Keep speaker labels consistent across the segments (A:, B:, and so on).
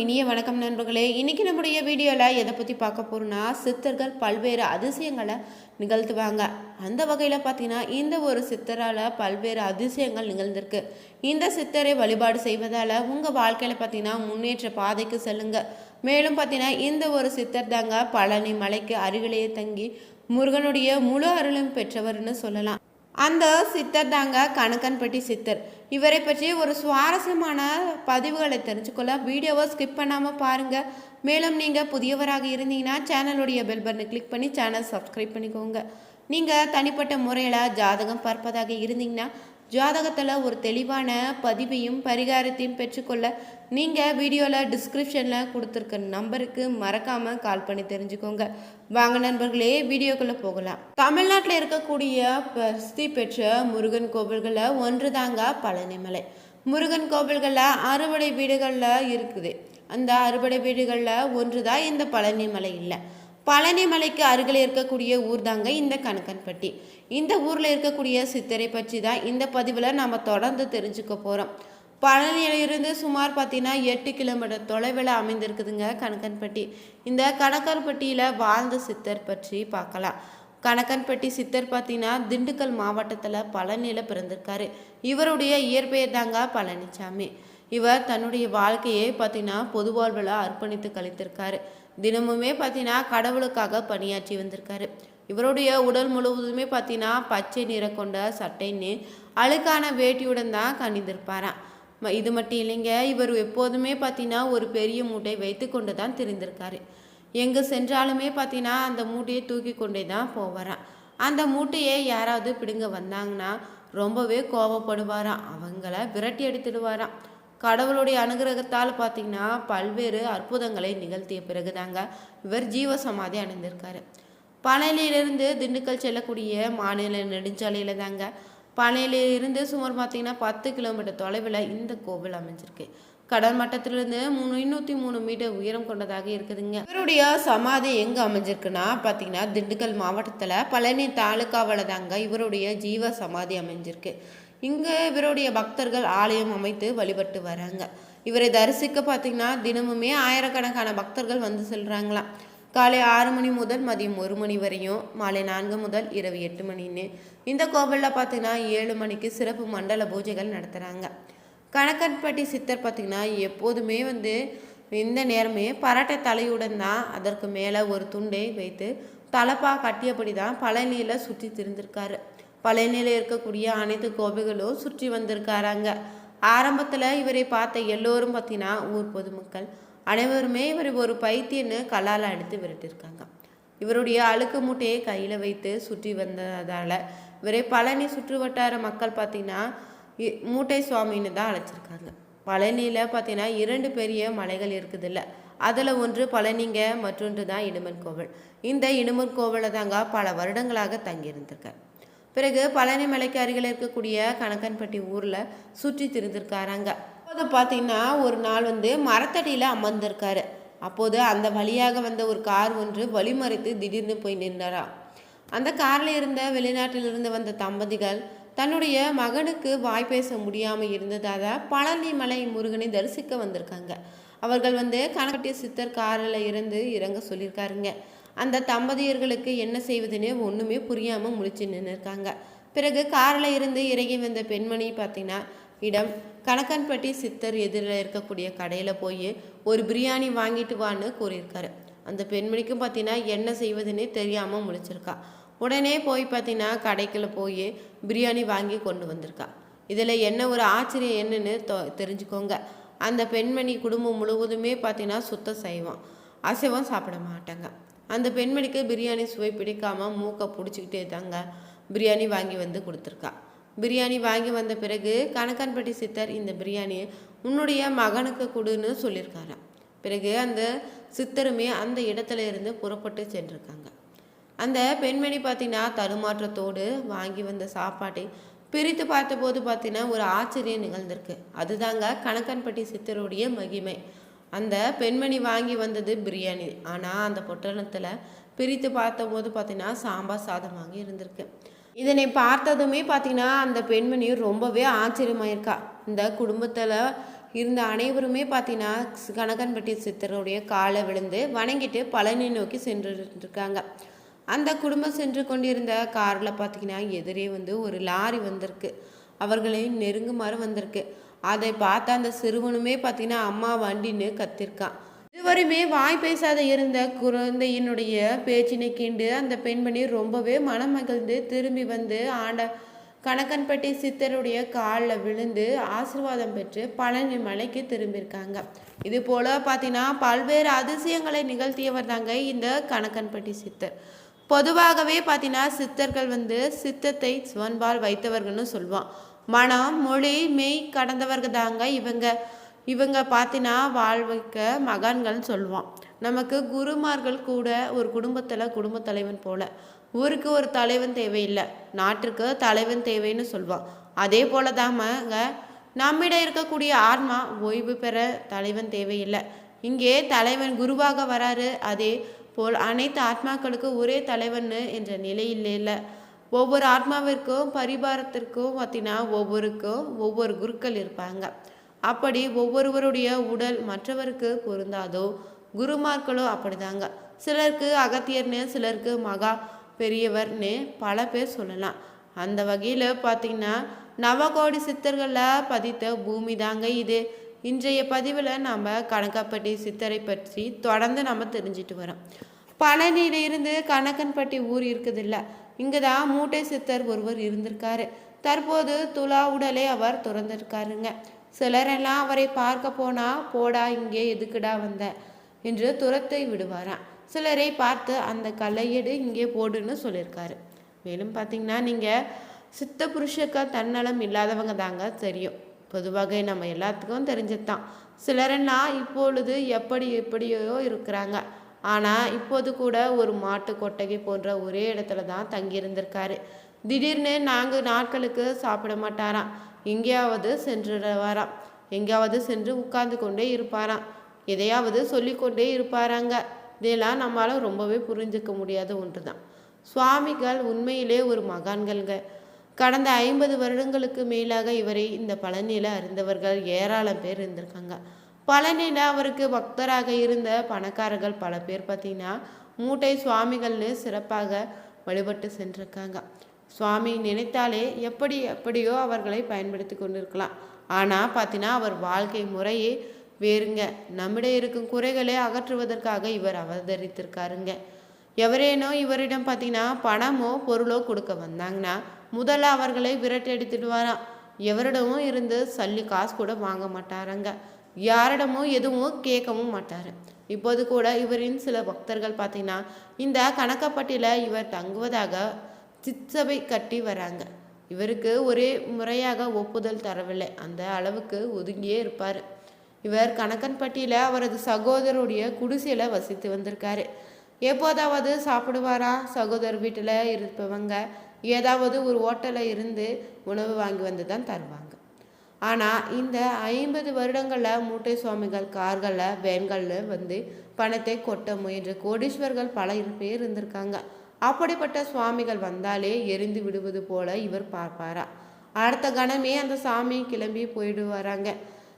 A: இனிய வணக்கம் நண்பர்களே. இன்னைக்கு நம்முடைய வீடியோவில் எதை பற்றி பார்க்க போகிறோன்னா சித்தர்கள் பல்வேறு அதிசயங்களை நிகழ்த்துவாங்க. அந்த வகையில் பார்த்தீங்கன்னா இந்த ஒரு சித்தரால் பல்வேறு அதிசயங்கள் நிகழ்ந்திருக்கு. இந்த சித்தரை வழிபாடு செய்வதால் உங்கள் வாழ்க்கையில் பார்த்திங்கன்னா முன்னேற்ற பாதைக்கு செல்லுங்க. மேலும் பார்த்தீங்கன்னா இந்த ஒரு சித்தர் தாங்க பழனி மலைக்கு அருகிலேயே தங்கி முருகனுடைய முழு அருளும் பெற்றவர்னு சொல்லலாம். அந்த சித்தர் தாங்க கணக்கன்பட்டி சித்தர். இவரை பற்றி ஒரு சுவாரஸ்யமான பதிவுகளை தெரிஞ்சுக்கொள்ள வீடியோவை ஸ்கிப் பண்ணாமல் பாருங்கள் மேலும் நீங்கள் புதியவராக இருந்தீங்கன்னா சேனலுடைய பெல் பட்டனை கிளிக் பண்ணி சேனல் சப்ஸ்கிரைப் பண்ணிக்கோங்க. நீங்கள் தனிப்பட்ட முறையில் ஜாதகம் பார்ப்பதாக இருந்தீங்கன்னா ஜாதகத்தில் ஒரு தெளிவான பதிவையும் பரிகாரத்தையும் பெற்றுக்கொள்ள நீங்கள் வீடியோவில் டிஸ்கிரிப்ஷனில் கொடுத்துருக்க நம்பருக்கு மறக்காமல் கால் பண்ணி தெரிஞ்சுக்கோங்க. வாங்க நண்பர்களே வீடியோக்குள்ளே போகலாம். தமிழ்நாட்டில் இருக்கக்கூடிய பிரசித்தி பெற்ற முருகன் கோவில்களில் ஒன்று தாங்க பழனிமலை. முருகன் கோவில்களில் அறுபடை வீடுகளில் இருக்குது. அந்த அறுபடை வீடுகளில் ஒன்று தான் இந்த பழனிமலை இல்லை. பழனி மலைக்கு அருகில் இருக்கக்கூடிய ஊர் தாங்க இந்த கணக்கன்பட்டி. இந்த ஊரில் இருக்கக்கூடிய சித்தரை பற்றி தான் இந்த பதிவில் நாம் தொடர்ந்து தெரிஞ்சுக்க போகிறோம் பழனியிலிருந்து சுமார் பார்த்தீங்கன்னா எட்டு கிலோமீட்டர் தொலைவில் அமைந்திருக்குதுங்க கணக்கன்பட்டி. இந்த கணக்கன்பட்டியில் வாழ்ந்த சித்தர் பற்றி பார்க்கலாம். கணக்கன்பட்டி சித்தர் பார்த்தீங்கன்னா திண்டுக்கல் மாவட்டத்தில் பழனியில் பிறந்திருக்காரு. இவருடைய இயற்பெயர் தாங்க பழனிசாமி இவர் தன்னுடைய வாழ்க்கையை பார்த்தீங்கன்னா பொது வாழ்வில் அர்ப்பணித்து கழித்திருக்காரு. தினமுமே பார்த்தீங்கன்னா கடவுளுக்காக பணியாற்றி வந்திருக்காரு. இவருடைய உடல் முழுவதுமே பார்த்தீங்கன்னா பச்சை நிற கொண்ட சட்டைன்னு அழுக்கான வேட்டியுடன் தான் கணிந்திருப்பாராம் இது மட்டும் இல்லைங்க இவர் எப்போதுமே பார்த்தீங்கன்னா ஒரு பெரிய மூட்டை வைத்து கொண்டு தான் திரிந்திருக்காரு. எங்கே சென்றாலுமே பார்த்தீங்கன்னா அந்த மூட்டையை தூக்கி கொண்டே தான் போவாராம். அந்த மூட்டையை யாராவது பிடுங்க வந்தாங்கன்னா ரொம்பவே கோபப்படுவாராம் அவங்கள விரட்டி எடுத்துடுவாராம் கடவுளுடைய அனுகிரகத்தால் பார்த்தீங்கன்னா பல்வேறு அற்புதங்களை நிகழ்த்திய பிறகுதாங்க இவர் ஜீவ சமாதி அடைந்திருக்காரு. பனையிலிருந்து திண்டுக்கல் செல்லக்கூடிய மாநில நெடுஞ்சாலையில தாங்க. பனையிலிருந்து சுமார் பார்த்தீங்கன்னா பத்து கிலோமீட்டர் தொலைவில் இந்த கோவில் அமைஞ்சிருக்கு. கடல் மட்டத்திலிருந்து முன்னூற்றி மூணு மீட்டர் உயரம் கொண்டதாக இருக்குதுங்க. இவருடைய சமாதி எங்கே அமைஞ்சிருக்குன்னா பார்த்தீங்கன்னா திண்டுக்கல் மாவட்டத்தில் பழனி தாலுக்காவில் தாங்க இவருடைய ஜீவ சமாதி அமைஞ்சிருக்கு. இங்கே இவருடைய பக்தர்கள் ஆலயம் அமைத்து வழிபட்டு வராங்க. இவரை தரிசிக்க பார்த்தீங்கன்னா தினமுமே ஆயிரக்கணக்கான பக்தர்கள் வந்து செல்கிறாங்களாம் காலை ஆறு மணி முதல் மதியம் ஒரு மணி வரையும் மாலை நான்கு முதல் இரவு எட்டு மணின்னு. இந்த கோவிலில் பார்த்தீங்கன்னா ஏழு மணிக்கு சிறப்பு மண்டல பூஜைகள் நடத்துகிறாங்க கணக்கன்பட்டி சித்தர் பார்த்தீங்கன்னா எப்போதுமே வந்து இந்த நேரமே பரட்டை தலையுடன் தான் அதற்கு மேலே ஒரு துண்டை வைத்து தலப்பா கட்டியபடி தான் பழனியில் சுற்றி திரிந்திருக்காரு. பழனியில் இருக்கக்கூடிய அனைத்து கோவில்களும் சுற்றி வந்திருக்காராங்க. ஆரம்பத்தில் இவரை பார்த்த எல்லோரும் பார்த்தீங்கன்னா ஊர் பொதுமக்கள் அனைவருமே இவர் ஒரு பைத்தியன்னு கல்லால் அடித்து விரட்டியிருக்காங்க. இவருடைய அழுக்கு மூட்டையை கையில் வைத்து சுற்றி வந்ததால் இவரை பழனி சுற்று வட்டார மக்கள் பார்த்தீங்கன்னா இ- மூட்டை சுவாமின்னு தான் அழைச்சிருக்காங்க. பழனியில் பார்த்தீங்கன்னா இரண்டு பெரிய மலைகள் இருக்குதுல்ல அதில் ஒன்று பழனிங்க மற்றொன்று தான் இடுமன் கோவில். இந்த இடுமன் கோவிலை தாங்க பல வருடங்களாக தங்கியிருந்திருக்கார். பிறகு பழனி மலைக்கு அருகில் இருக்கக்கூடிய கணக்கன்பட்டி ஊரில் சுற்றி திரிந்திருக்காராங்க. அப்போது பார்த்தீங்கன்னா ஒரு நாள் வந்து மரத்தடியில் அமர்ந்திருக்காரு. அப்போது அந்த வழியாக வந்த ஒரு கார் ஒன்று வழிமறைத்து திடீர்னு போய் நின்றாரா? அந்த காரில் இருந்த வெளிநாட்டிலிருந்து வந்த தம்பதிகள் தன்னுடைய மகனுக்கு வாய் பேச முடியாமல் இருந்ததால் பழனி மலை முருகனை தரிசிக்க வந்திருக்காங்க. அவர்கள் வந்து கணக்கட்டிய சித்தர் காரில் இருந்து இறங்க சொல்லியிருக்காருங்க. அந்த தம்பதியர்களுக்கு என்ன செய்வதுன்னு ஒன்றுமே புரியாமல் முழிச்சு நின்றுருக்காங்க பிறகு காரில் இருந்து இறங்கி வந்த பெண்மணி பார்த்தீங்கன்னா இடம் கணக்கன்பட்டி சித்தர் எதிரில் இருக்கக்கூடிய கடையில் போய் ஒரு பிரியாணி வாங்கிட்டு வான்னு கூறியிருக்காரு. அந்த பெண்மணிக்கும் பார்த்தீங்கன்னா என்ன செய்வதுன்னே தெரியாமல் முழிச்சிருக்கா. உடனே போய் பார்த்தீங்கன்னா கடைக்குள்ள போய் பிரியாணி வாங்கி கொண்டு வந்திருக்கா. இதில் என்ன ஒரு ஆச்சரியம் என்னன்னு தெரிஞ்சுக்கோங்க. அந்த பெண்மணி குடும்பம் முழுவதுமே பார்த்தீங்கன்னா சுத்த சைவம். அசைவம் சாப்பிட மாட்டாங்க. அந்த பெண்மணிக்கு பிரியாணி சுவை பிடிக்காமல் மூக்கை பிடிச்சிக்கிட்டே தாங்க பிரியாணி வாங்கி வந்து கொடுத்துருக்கா. பிரியாணி வாங்கி வந்த பிறகு கணக்கன்பட்டி சித்தர் இந்த பிரியாணியை உன்னுடைய மகனுக்கு கொடுன்னு சொல்லியிருக்காராம் பிறகு அந்த சித்தருமே அந்த இடத்துல இருந்து புறப்பட்டு சென்றிருக்காங்க. அந்த பெண்மணி பார்த்தீங்கன்னா தடுமாற்றத்தோடு வாங்கி வந்த சாப்பாட்டை பிரித்து பார்த்தபோது பார்த்தீங்கன்னா ஒரு ஆச்சரியம் நிகழ்ந்திருக்கு. அதுதாங்க கணக்கன்பட்டி சித்தருடைய மகிமை. அந்த பெண்மணி வாங்கி வந்தது பிரியாணி. ஆனால் அந்த பொட்டணத்தில் பிரித்து பார்த்தபோது பார்த்தீங்கன்னா சாம்பார் சாதம் வாங்கி இருந்திருக்கு. இதனை பார்த்ததுமே பார்த்தீங்கன்னா அந்த பெண்மணி ரொம்பவே ஆச்சரியமாயிருக்கா. இந்த குடும்பத்தில் இருந்த அனைவருமே பார்த்தீங்கன்னா கனகன்பட்டி சித்தருடைய காலை விழுந்து வணங்கிட்டு பழனி நோக்கி சென்று இருக்காங்க அந்த குடும்பம் சென்று கொண்டிருந்த காரில் பார்த்தீங்கன்னா எதிரே வந்து ஒரு லாரி வந்திருக்கு. அவர்களை நெருங்குமாறு வந்திருக்கு. அதை பார்த்த அந்த சிறுவனுமே பார்த்தீங்கன்னா அம்மா வண்டின்னு கத்திருக்கான். இதுவரையுமே வாய் பேசாத இருந்த குழந்தையினுடைய பேச்சினை கீண்டு அந்த பெண்மணி ரொம்பவே மனம் மகிழ்ந்து திரும்பி வந்து ஆண்ட கணக்கன்பட்டி சித்தருடைய காலில் விழுந்து ஆசீர்வாதம் பெற்று பழனி மலைக்கு திரும்பியிருக்காங்க. இது போல பார்த்தீங்கன்னா பல்வேறு அதிசயங்களை நிகழ்த்தியவர் தாங்க இந்த கணக்கன்பட்டி சித்தர். பொதுவாகவே பார்த்தீங்கன்னா சித்தர்கள் வந்து சித்தத்தை சிவன்பால் வைத்தவர்கள்னு சொல்லுவான். மனம் மொழி மெய் கடந்தவர்கள் தாங்க இவங்க. இவங்க பார்த்தினா வாழ்வைக்க மகான்கள்னு சொல்லுவான் நமக்கு குருமார்கள் கூட ஒரு குடும்பத்தில் குடும்ப தலைவன் போல. ஊருக்கு ஒரு தலைவன் தேவையில்லை. நாட்டுக்கு தலைவன் தேவைன்னு சொல்லுவான் அதே போல தாமங்க நம்மிடம் இருக்கக்கூடிய ஆன்மா ஓய்வு பெற தலைவன் தேவையில்லை. இங்கே தலைவன் குருவாக வராரு. அதே போல் அனைத்து ஆத்மாக்களுக்கும் ஒரே தலைவன் என்ற நிலையில் இல்லை. ஒவ்வொரு ஆத்மாவிற்கும் பரிபாரத்திற்கும் பார்த்தீங்கன்னா ஒவ்வொருக்கும் ஒவ்வொரு குருக்கள் இருப்பாங்க. அப்படி ஒவ்வொருவருடைய உடல் மற்றவருக்கு பொருந்தாதோ குருமார்களோ அப்படிதாங்க. சிலருக்கு அகத்தியர்னு சிலருக்கு மகா பெரியவர்னு பல பேர் சொல்லலாம். அந்த வகையில் பார்த்தீங்கன்னா நவகோடி சித்தர்களில் பதித்த பூமி தாங்க இது. இன்றைய பதிவில் நம்ம கணக்காப்பட்டி சித்தரை பற்றி தொடர்ந்து நம்ம தெரிஞ்சிட்டு வரோம். பழனியிலிருந்து கணக்கன்பட்டி ஊர் இருக்குதில்ல இங்கே தான் மூட்டை சித்தர் ஒருவர் இருந்திருக்காரு. தற்போது துலா உடலை அவர் துறந்திருக்காருங்க. சிலரெல்லாம் அவரை பார்க்க போனா போடா இங்கே எதுக்குடா வந்த? என்று துரத்தை விடுவாராம். சிலரை பார்த்து அந்த கல்லையெடு இங்கே போடுன்னு சொல்லியிருக்காரு மேலும் பார்த்தீங்கன்னா நீங்கள் சித்த புருஷக்க தன்னலம் இல்லாதவங்க தாங்க தெரியும். பொதுவாக நம்ம எல்லாத்துக்கும் தெரிஞ்சது தான் சிலரெல்லாம் இப்பொழுது எப்படி எப்படியோ இருக்கிறாங்க. ஆனால் இப்போது கூட ஒரு மாட்டு கொட்டகை போன்ற ஒரே இடத்துல தான் தங்கியிருந்திருக்காரு. திடீர்னு நான்கு நாட்களுக்கு சாப்பிட மாட்டாராம். எங்கேயாவது சென்றுடுவாராம் எங்கேயாவது சென்று உட்கார்ந்து கொண்டே இருப்பாராம். எதையாவது சொல்லிக்கொண்டே இருப்பாராங்க. இதெல்லாம் நம்மளால் ரொம்பவே புரிஞ்சுக்க முடியாத ஒன்று தான் சுவாமிகள் உண்மையிலே ஒரு மகான்கள்ங்க. கடந்த ஐம்பது வருடங்களுக்கு மேலாக இவரை இந்த பழனியில் அறிந்தவர்கள் ஏராளம் பேர் இருந்திருக்காங்க. பழனியில் அவருக்கு பக்தராக இருந்த பணக்காரர்கள் பல பேர் பார்த்தீங்கன்னா மூட்டை சுவாமிகள்னு சிறப்பாக வழிபட்டு சென்றிருக்காங்க. சுவாமி நினைத்தாலே எப்படி எப்படியோ அவர்களை பயன்படுத்தி கொண்டிருக்கலாம். ஆனால் பார்த்தீங்கன்னா அவர் வாழ்க்கை முறையே வேறுங்க. நம்மிடம் இருக்கும் குறைகளை அகற்றுவதற்காக இவர் அவதரித்திருக்காருங்க. எவரேனோ இவரிடம் பார்த்தீங்கன்னா பணமோ பொருளோ கொடுக்க வந்தாங்கன்னா முதல்ல அவர்களை விரட்டி வரான் எவரிடமும் இருந்து சல்லி காசு கூட வாங்க மாட்டாரங்க. யாரிடமும் எதுவும் கேட்கவும் மாட்டார். இப்போது கூட இவரின் சில பக்தர்கள் பார்த்தீங்கன்னா இந்த கணக்கப்பட்டியில் இவர் தங்குவதாக சிற்சபை கட்டி வராங்க. இவருக்கு ஒரே முறையாக ஒப்புதல் தரவில்லை. அந்த அளவுக்கு ஒதுங்கியே இருப்பார். இவர் கணக்கன்பட்டியில் அவரது சகோதரருடைய குடிசையில் வசித்து வந்திருக்காரு. எப்போதாவது சாப்பிடுவாரா? சகோதரர் வீட்டில் இருப்பவங்க ஏதாவது ஒரு ஹோட்டலில் இருந்து உணவு வாங்கி வந்து தான் தருவாங்க. ஆனால் இந்த ஐம்பது வருடங்களில் மூட்டை சுவாமிகள் கார்களில் வேன்களில் வந்து பணத்தை கொட்ட முயன்ற கோடீஸ்வர்கள் பல பேர் இருந்திருக்காங்க. அப்படிப்பட்ட சுவாமிகள் வந்தாலே எரிந்து விடுவது போல இவர் பார்ப்பாரா? அடுத்த கணமே அந்த சாமி கிளம்பி போயிடுவாராங்க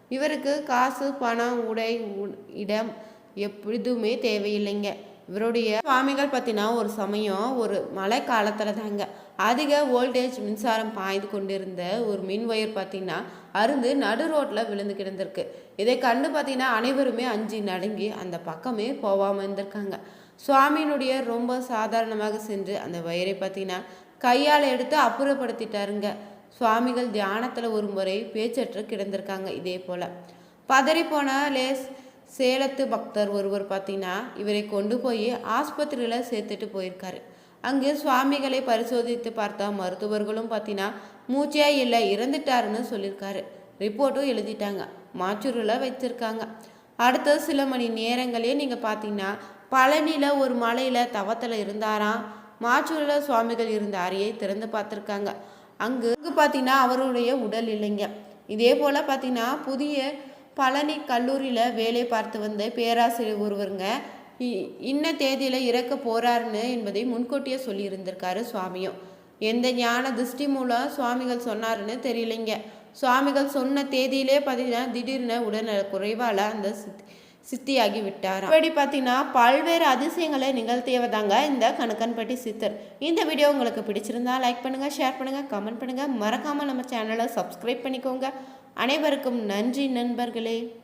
A: இவருக்கு காசு பணம் உடை இடம் எப்பொழுதுமே தேவையில்லைங்க. இவருடைய சுவாமிகள் பற்றினா ஒரு சமயம் ஒரு மழை காலத்தில் தாங்க அதிக வோல்டேஜ் மின்சாரம் பாய்ந்து கொண்டிருந்த ஒரு மின் ஒயர் பார்த்தீங்கன்னா அருந்து நடு ரோட்டில் விழுந்து கிடந்திருக்கு. இதை கண்டு பார்த்தீங்கன்னா அனைவருமே அஞ்சு நடுங்கி அந்த பக்கமே போகாமல் இருந்திருக்காங்க. சுவாமியினுடைய ரொம்ப சாதாரணமாக சென்று அந்த வயரை பார்த்தீங்கன்னா கையால் எடுத்து அப்புறப்படுத்திட்டாருங்க. சுவாமிகள் தியானத்தில் ஒரு முறை பேச்சற்று கிடந்திருக்காங்க இதே போல். பதறி போன லேஸ் சேலத்து பக்தர் ஒருவர் பார்த்தீங்கன்னா இவரை கொண்டு போய் ஆஸ்பத்திரியில் சேர்த்துட்டு போயிருக்காரு. அங்கு சுவாமிகளை பரிசோதித்து பார்த்தா மருத்துவர்களும் பார்த்தீங்கன்னா மூச்சே இல்லை இறந்துட்டாருன்னு சொல்லியிருக்காரு. ரிப்போர்ட்டும் எழுதிட்டாங்க. மாச்சூரில் வச்சுருக்காங்க. அடுத்த சில மணி நேரங்களே நீங்கள் பார்த்தீங்கன்னா பழனியில் ஒரு மலையில் தவத்தில் இருந்தாராம். மாச்சூரில் சுவாமிகள் இருந்த அறையை திறந்து பார்த்துருக்காங்க. அங்கு அங்கு பார்த்தீங்கன்னா அவருடைய உடல் இல்லைங்க. இதே போல் பார்த்தீங்கன்னா புதிய பழனி கல்லூரியில் வேலை பார்த்து வந்த பேராசிரியர் ஒருவருங்க. இன்ன தேதியில் இறக்க போகிறாருன்னு என்பதை முன்கூட்டியே சொல்லியிருந்திருக்காரு சுவாமியும். எந்த ஞான திருஷ்டி மூலம் சுவாமிகள் சொன்னாருன்னு தெரியலைங்க. சுவாமிகள் சொன்ன தேதியிலே பார்த்தீங்கன்னா திடீர்னு உடல் குறைவால் அந்த சித்தி சித்தியாகி விட்டார் இப்படி பார்த்தீங்கன்னா பல்வேறு அதிசயங்களை நிகழ்த்தியவதாங்க இந்த கணக்கன்பட்டி சித்தர். இந்த வீடியோ உங்களுக்கு பிடிச்சிருந்தா லைக் பண்ணுங்கள் ஷேர் பண்ணுங்கள் கமெண்ட் பண்ணுங்கள் மறக்காமல் நம்ம சேனலை சப்ஸ்கிரைப் பண்ணிக்கோங்க. அனைவருக்கும் நன்றி நண்பர்களே.